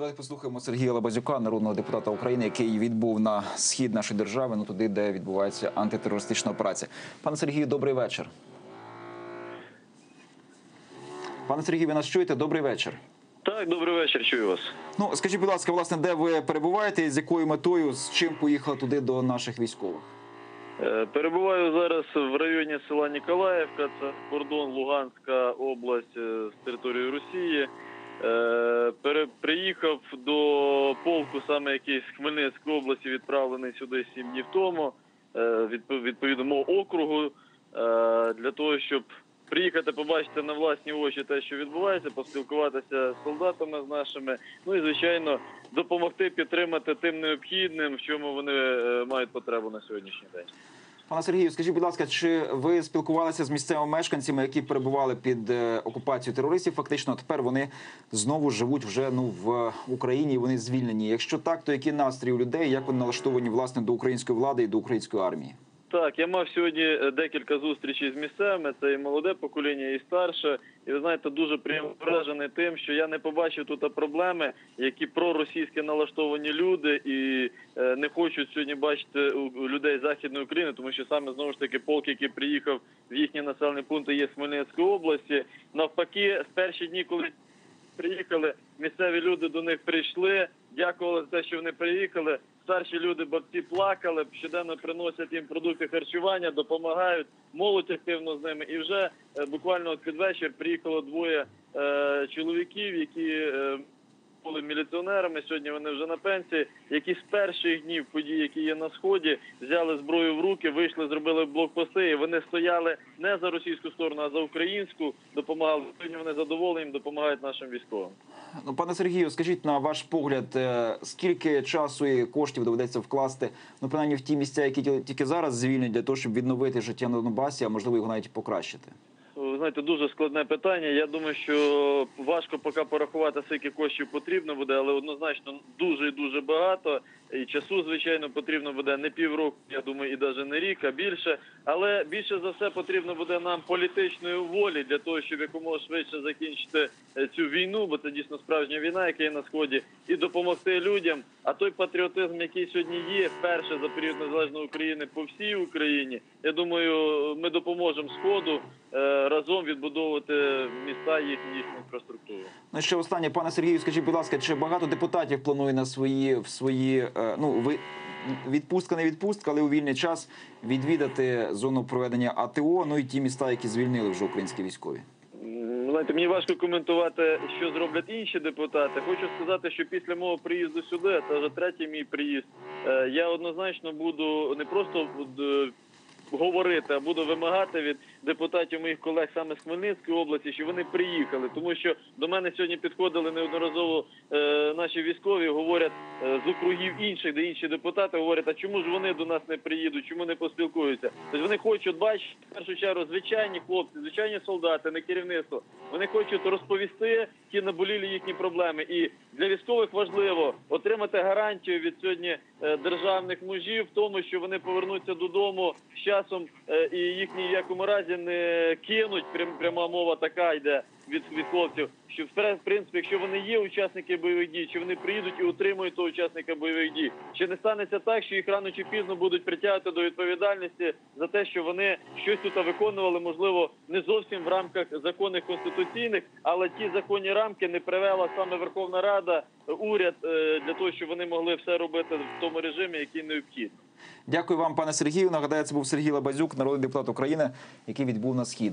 Давайте послухаємо Сергія Лабазюка, народного депутата України, який відбув на схід нашої держави, ну туди, де відбувається антитерористична операція. Пане Сергію, добрий вечір. Пане Сергію, ви нас чуєте? Добрий вечір. Так, добрий вечір, чую вас. Ну скажіть, будь ласка, власне, де ви перебуваєте і з якою метою, з чим поїхали туди до наших військових? Е, Перебуваю зараз в районі села Ніколаївка, це кордон Луганська область е, з території Росії. Е, Приїхав до полку, саме який з Хмельницької області, відправлений сюди сім днів тому, е, відпо- відповідно округу, е, для того, щоб приїхати, побачити на власні очі те, що відбувається, поспілкуватися з солдатами з нашими. Ну і звичайно допомогти підтримати тим необхідним, в чому вони мають потребу на сьогоднішній день. Пане Сергію, скажіть, будь ласка, чи ви спілкувалися з місцевими мешканцями, які перебували під е, окупацією терористів? Фактично, тепер вони знову живуть вже ну в Україні. і Вони звільнені. Якщо так, то які настрій у людей, як вони налаштовані власне до української влади і до української армії? Так, я мав сьогодні е, декілька зустрічей з місцевими. Це і молоде покоління, і старше. І ви знаєте, дуже приємно тим, що я не побачив тут проблеми, які проросійськи налаштовані люди і е, не хочуть сьогодні бачити людей західної України, тому що саме знову ж таки полк, який приїхав в їхні населені пункти, є з Хмельницької області. Навпаки, з перші дні, коли приїхали, місцеві люди до них прийшли, дякували за те, що вони приїхали. Старші люди, бабці плакали, щоденно приносять їм продукти харчування, допомагають, молодь активно з ними. І вже е, буквально під вечір приїхало двоє е, чоловіків, які е, були міліціонерами. Сьогодні вони вже на пенсії, які з перших днів подій, які є на сході, взяли зброю в руки, вийшли, зробили блокпости. І вони стояли не за російську сторону, а за українську. Допомагали. Сьогодні вони задоволені, допомагають нашим військовим. Ну, пане Сергію, скажіть на ваш погляд, е, скільки часу і коштів доведеться вкласти, ну принаймні в ті місця, які ті- тільки зараз звільнять, для того, щоб відновити життя на Донбасі, а можливо його навіть покращити? Знаєте, дуже складне питання. Я думаю, що важко поки порахувати, скільки коштів потрібно буде, але однозначно дуже і дуже багато. І часу, звичайно, потрібно буде не півроку, я думаю, і навіть не рік, а більше. Але більше за все потрібно буде нам політичної волі для того, щоб якомога швидше закінчити е, цю війну, бо це дійсно справжня війна, яка є на сході, і допомогти людям. А той патріотизм, який сьогодні є, вперше за період незалежної України по всій Україні. Я думаю, ми допоможемо сходу е, разом відбудовувати міста їхню інфраструктуру. Ну ще останнє, пане Сергію, скажіть, будь ласка, чи багато депутатів планує на свої в свої е, ну ви відпустка не відпустка, але у вільний час відвідати зону проведення АТО, ну і ті міста, які звільнили вже українські військові? Знаєте, мені важко коментувати, що зроблять інші депутати. Хочу сказати, що після мого приїзду сюди, це вже третій мій приїзд, е, я однозначно буду не просто е, говорити, а буду вимагати від депутатів моїх колег саме з Хмельницької області, щоб вони приїхали, тому що до мене сьогодні підходили неодноразово е, наші військові, говорять е, з округів інших, де інші депутати говорять, а чому ж вони до нас не приїдуть, чому не поспілкуються? Тобто вони хочуть бачити в першу чергу звичайні хлопці, звичайні солдати, не керівництво. Вони хочуть розповісти ті наболілі їхні проблеми. І для військових важливо отримати гарантію від сьогодні е, державних мужів в тому, що вони повернуться додому з часом е, і їх ні в якому разі не кинуть. Прям пряма мова така йде від, від хлопців. Що в принципі, якщо вони є учасники бойових дій, чи вони приїдуть і утримують того учасника бойових дій, чи не станеться так, що їх рано чи пізно будуть притягати до відповідальності за те, що вони щось тут виконували, можливо, не зовсім в рамках законних конституційних, але ті законні рамки не привела саме Верховна Рада, уряд е, для того, щоб вони могли все робити в тому режимі, який необхідно. Дякую вам, пане Сергію. Нагадаю, це був Сергій Лабазюк, народний депутат України, який відбув на схід.